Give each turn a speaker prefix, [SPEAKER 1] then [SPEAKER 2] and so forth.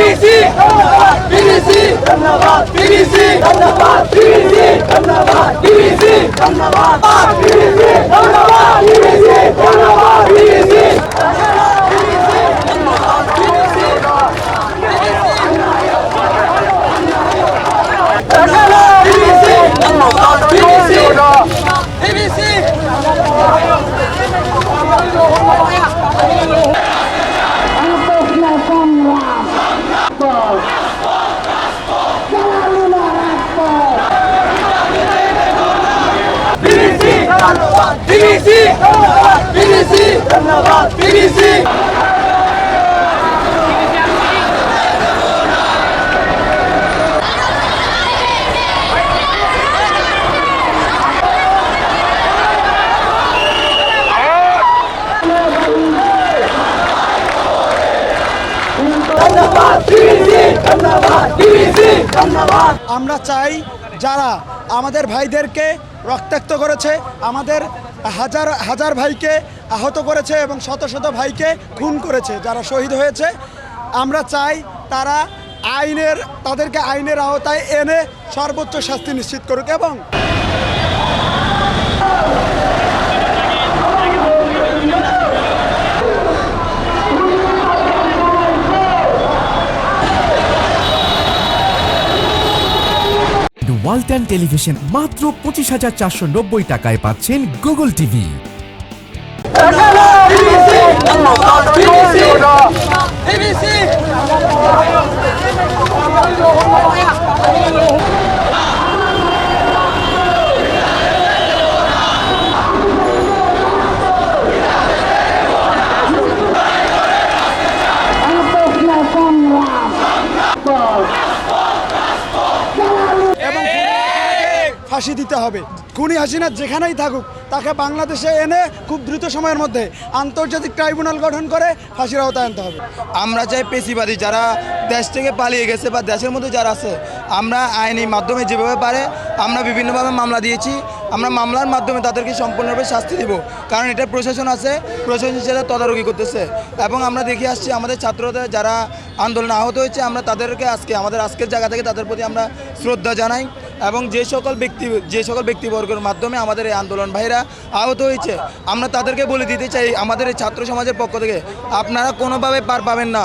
[SPEAKER 1] BBC ধন্যবাদ BBC ধন্যবাদ BBC ধন্যবাদ বিবিসি ধন্যবাদ বিবিসি ধন্যবাদ বিবিসি ধন্যবাদ বিবিসি বিবিসি ধন্যবাদ বিবিসি বিবিসি বিবিসি ধন্যবাদ বিবিসি ধন্যবাদ বিবিসি ধন্যবাদ বিবিসি ধন্যবাদ বিবিসি ধন্যবাদ বিবিসি ধন্যবাদ
[SPEAKER 2] আমরা চাই যারা আমাদের ভাইদেরকে রক্তাক্ত করেছে, আমাদের হাজার হাজার ভাইকে আহত করেছে এবং শত শত ভাইকে খুন করেছে যারা শহীদ হয়েছে। আমরা চাই তারা আইনের, তাদেরকে আইনের আওতায় এনে সর্বোচ্চ শাস্তি নিশ্চিত করুক এবং
[SPEAKER 3] ওয়ালটন টেলিভিশন মাত্র পঁচিশ হাজার চারশো নব্বই টাকায় পাচ্ছেন গুগল টিভি।
[SPEAKER 2] ফাঁসি দিতে হবে। খুনি হাসিনা যেখানেই থাকুক, তাকে বাংলাদেশে এনে খুব দ্রুত সময়ের মধ্যে আন্তর্জাতিক ট্রাইব্যুনাল গঠন করে ফাঁসির আওতায় আনতে হবে।
[SPEAKER 4] আমরা চাই পেশিবাদী যারা দেশ থেকে পালিয়ে গেছে বা দেশের মধ্যে যারা আছে, আমরা আইনি মাধ্যমে যেভাবে পারে, আমরা বিভিন্নভাবে মামলা দিয়েছি, আমরা মামলার মাধ্যমে তাদেরকে সম্পূর্ণরূপে শাস্তি দিব। কারণ এটা প্রশাসন আছে, প্রশাসন সেটা তদারকি করতেছে। এবং আমরা দেখে আসছি আমাদের ছাত্রদের যারা আন্দোলনে আহত হয়েছে, আমরা তাদেরকে আজকে, আমাদের আজকের জায়গা থেকে তাদের প্রতি আমরা শ্রদ্ধা জানাই। এবং যে সকল ব্যক্তি, যে সকল ব্যক্তিবর্গের মাধ্যমে আমাদের এই আন্দোলন ভাইরা আহত হয়েছে, আমরা তাদেরকে বলে দিতে চাই, আমাদের এই ছাত্র সমাজের পক্ষ থেকে, আপনারা কোনোভাবে পার পাবেন না।